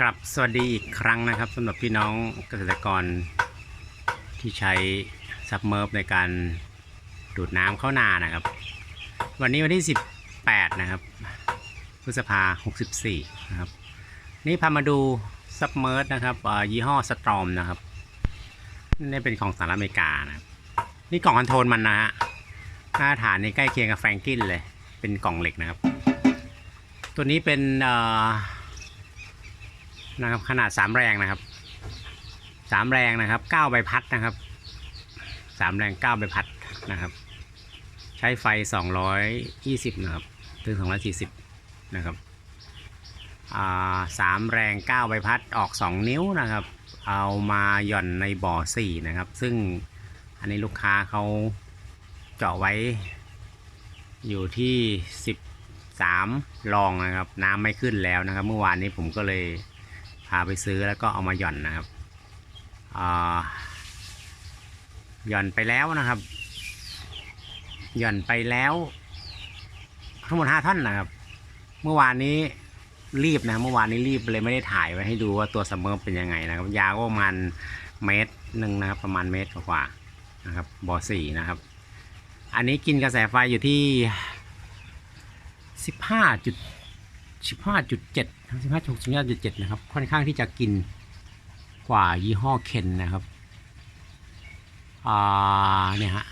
กลับสวัสดีอีกครั้งนะครับสำหรับพี่น้องเกษตรกรที่ใช้ซับเมิร์ฟในการดูดน้ำเข้านานะครับ วันนี้วันที่ 18 นะครับพฤษภา64 นะครับ นี่พามาดูซับเมิร์ฟนะครับยี่ห้อสตรอมนะครับนี่เป็นของสหรัฐอเมริกานะครับนี่กล่องคอนโทรลมันนะฮะหน้าฐานนี่ใกล้เคียงกับแฟรงกินเลย เป็นกล่องเหล็กนะครับ ตัวนี้เป็นเอ่อ นะครับ ขนาดสามแรงนะครับสามแรงนะครับเก้าใบพัดนะครับสามแรงเก้าใบพัดนะครับ ใช้ไฟสองร้อยยี่สิบนะครับถึงสองร้อยสี่สิบนะครับสามแรงเก้าใบพัดออกสองนิ้วนะครับ เอามาหย่อนในบ่อสี่นะครับ ซึ่งอันนี้ลูกค้าเขาเจาะไว้อยู่ที่สิบสามลองนะครับ น้ำไม่ขึ้นแล้วนะครับ เมื่อวานนี้ผมก็เลย พาไปซื้อแล้วก็เอามาหย่อนนะครับหย่อนไปแล้วนะครับ หย่อนไปแล้วทั้งหมดห้าท่อนนะครับ เมื่อวานนี้รีบนะเมื่อวานนี้รีบเลยไม่ได้ถ่ายไว้ให้ดูว่าตัวซัมเมอร์เป็นยังไงนะครับ ยาวก็ประมาณเมตรหนึ่งนะครับ ประมาณเมตรกว่านะครับบอสี่นะครับ อันนี้กินกระแสไฟอยู่ที่สิบห้าจุด สิบห้าจุดเจ็ดสิบห้าจุดสิบห้าจุดเจ็ดนะครับ ค่อนข้างที่จะกินกว่ายี่ห้อเคนนะครับ อ่า เนี่ยฮะ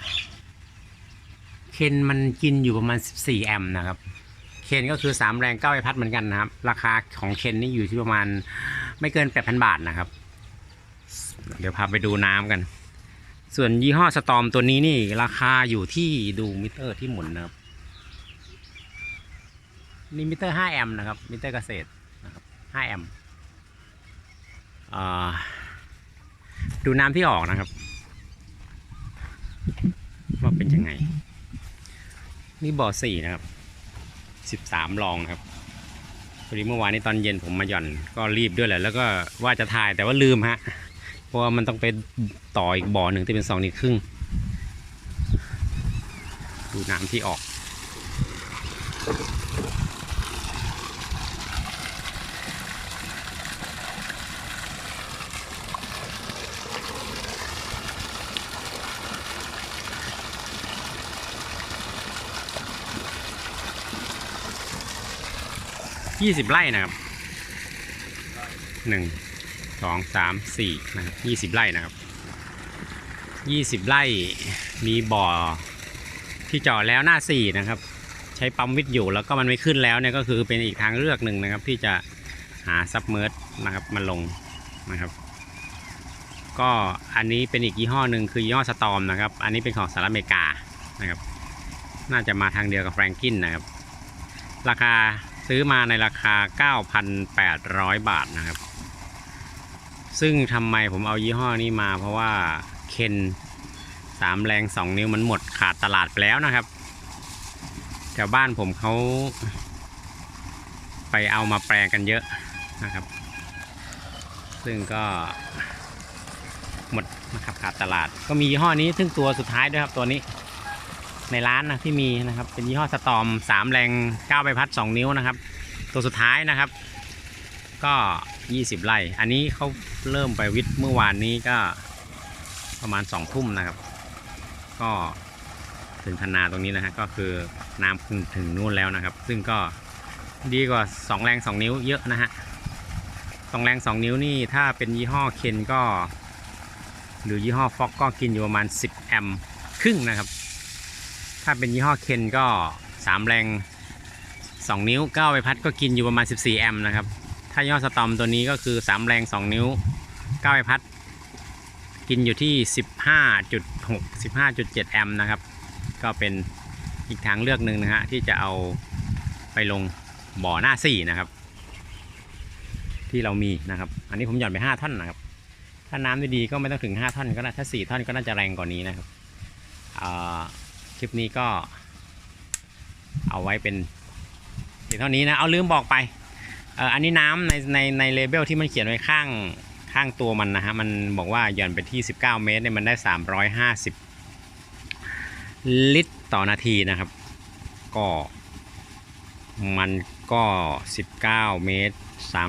เคนมันกินอยู่ประมาณ 14 แอมป์นะครับ เคนก็คือ 3 แรง9ใบพัดเหมือนกันนะครับ ราคาของเคนนี่อยู่ที่ประมาณไม่เกิน 8,000 บาทนะครับ เดี๋ยวพาไปดูน้ำกัน ส่วนยี่ห้อสตอมตัวนี้นี่ราคาอยู่ที่ดูมิเตอร์ที่หมุนนะครับ นี่มิเตอร์ 5 แอมป์นะครับ มิเตอร์เกษตรนะครับ 5 แอมป์ดูน้ำที่ออกนะครับ ว่าเป็นยังไง นี่บ่อสี่นะครับ13ลองครับพอดีเมื่อวานนี้ตอนเย็นผมมาหย่อนก็รีบด้วยแหละ แล้วก็ว่าจะถ่ายแต่ว่าลืมฮะ เพราะว่ามันต้องไปต่ออีกบ่อหนึ่งที่เป็นสองนิ้วครึ่ง ดูน้ำที่ออก ยี่สิบไร่นะครับหนึ่งสองสามสี่นะครับยี่สิบไร่นะครับยี่สิบไร่มีบ่อที่เจาะแล้วหน้าสี่นะครับ ใช้ปั๊มวิทย์อยู่แล้วก็มันไม่ขึ้นแล้วเนี่ยก็คือเป็นอีกทางเลือกหนึ่งนะครับ ที่จะหาซับเมอร์สนะครับมาลงนะครับ ก็อันนี้เป็นอีกยี่ห้อหนึ่งคือยี่ห้อสตอมนะครับ อันนี้เป็นของสหรัฐอเมริกานะครับ น่าจะมาทางเดียวกับแฟรงกินนะครับ ราคา ซื้อมาในราคา 9,800 บาทนะครับ ซึ่งทำไมผมเอายี่ห้อนี้มา เพราะว่าเคนสามแรง2นิ้วมันหมดขาดตลาดไปแล้วนะครับแถวบ้านผมเขาไปเอามาแปลงกันเยอะนะครับ ซึ่งก็หมดนะครับขาดตลาด ก็มียี่ห้อนี้ซึ่งตัวสุดท้ายด้วยครับตัวนี้ ในร้านนะที่มีนะครับเป็นยี่ห้อสตอมสามแรงเก้าใบพัดสองนิ้วนะครับ ตัวสุดท้ายนะครับ ก็ยี่สิบไร่ อันนี้เขาเริ่มไปวิทย์เมื่อวานนี้ก็ประมาณสองทุ่มนะครับ ก็ถึงคนาตรงนี้นะฮะก็คือน้ำขึ้นถึงนู่นแล้วนะครับ ซึ่งก็ดีกว่าสองแรงสองนิ้วเยอะนะฮะสองแรงสองนิ้วนี่ถ้าเป็นยี่ห้อเคนก็ หรือยี่ห้อฟ็อกก็กินอยู่ประมาณ 10 แอมป์ครึ่งนะครับ ถ้าเป็นยี่ห้อเคนก็ 3 แรง 2 นิ้ว9ใบพัดก็กินอยู่ประมาณ 14 แอมป์นะครับ ถ้ายี่ห้อสตอมตัวนี้ก็คือ 3 แรง 2 นิ้ว9ใบพัด กินอยู่ที่ 15.6 15.7 แอมป์นะครับ ก็เป็นอีกทางเลือกหนึ่งนะฮะที่จะเอาไปลงบ่อหน้า4นะครับ ที่เรามีนะครับ อันนี้ผมหย่อนไป 5 ท่อนนะครับ ถ้าน้ำดีๆก็ไม่ต้องถึง 5 ท่อนก็ได้ถ้า 4 ท่อนก็น่าจะแรงกว่านี้นะครับอ่า คลิปนี้ก็เอาไว้เป็นเพียงเท่านี้นะ เอาลืมบอกไปเอออันนี้น้ำในในในเลเบลที่มันเขียนไว้ข้างข้างตัวมันนะฮะ มันบอกว่าหย่อนไปที่ 19 เมตรเนี่ยมันได้ 350 ลิตรต่อนาทีนะครับ ก็มันก็ 19 เมตร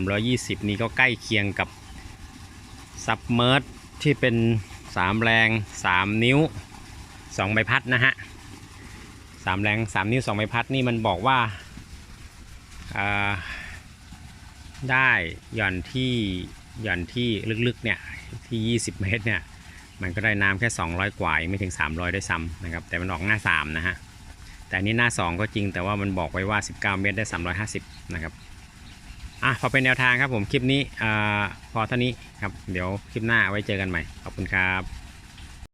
320 นี่ก็ใกล้เคียงกับซับเมอร์ที่เป็น 3 แรง 3 นิ้ว 2 ใบพัดนะฮะ 3แรง3นิ้ว2ใบพัดนี่มันบอกว่าาได้หย่อนที่หย่อนที่ลึกๆเนี่ยที่ 20 เมตรเนี่ยมันก็ได้น้ำแค่ 200 กว่ายังไม่ถึง 300 ได้ซ้ำนะครับแต่มันออกหน้า 3 นะฮะแต่อันนี้หน้า 2 ก็จริงแต่ว่ามันบอกไว้ว่า 19 เมตรได้ 350 นะครับอะพอเป็นแนวทางครับผมคลิปนี้อพอเท่านี้ครับเดี๋ยวคลิปหน้าไว้เจอกันใหม่ ขอบคุณครับ